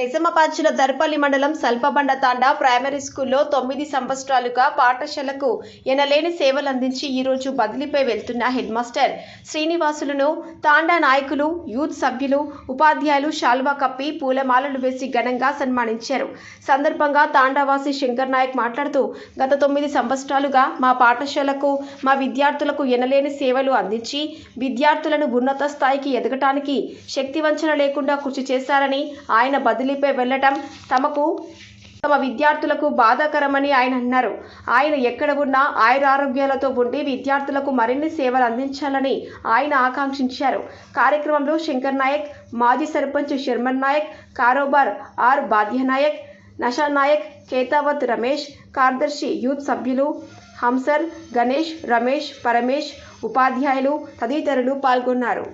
నిజామాబాద్ జిల్లా దర్పల్లి మండలం సల్పబండ తాండా ప్రైమరీ స్కూల్లో తొమ్మిది సంవత్సరాలుగా పాఠశాలకు ఎనలేని సేవలు అందించి ఈరోజు బదిలీపై వెళ్తున్న హెడ్ మాస్టర్ శ్రీనివాసులను తాండా నాయకులు యూత్ సభ్యులు ఉపాధ్యాయులు శాల్వా కప్పి పూలమాలలు వేసి ఘనంగా సన్మానించారు. సందర్భంగా తాండావాసి శంకర్ నాయక్ మాట్లాడుతూ గత తొమ్మిది సంవత్సరాలుగా మా పాఠశాలకు మా విద్యార్థులకు ఎనలేని సేవలు అందించి విద్యార్థులను ఉన్నత స్థాయికి ఎదగటానికి శక్తివంచన లేకుండా కృషి చేశారని ఆయన బదిలీపై వెళ్ళటం తమకు తమ విద్యార్థులకు బాధాకరమని ఆయన అన్నారు. ఆయన ఎక్కడ ఉన్నా ఆయురారోగ్యాలతో ఉండి విద్యార్థులకు మరిన్ని సేవలు అందించాలని ఆయన ఆకాంక్షించారు. కార్యక్రమంలో శంకర్ నాయక్ మాజీ సర్పంచ్ శర్మన్ నాయక్ కారోబార్ ఆర్ బాధ్య నాయక్ నషా నాయక్ కేతావత్ రమేష్ కార్యదర్శి యూత్ సభ్యులు హంసర్ గణేష్ రమేష్ పరమేష్ ఉపాధ్యాయులు తదితరులు పాల్గొన్నారు.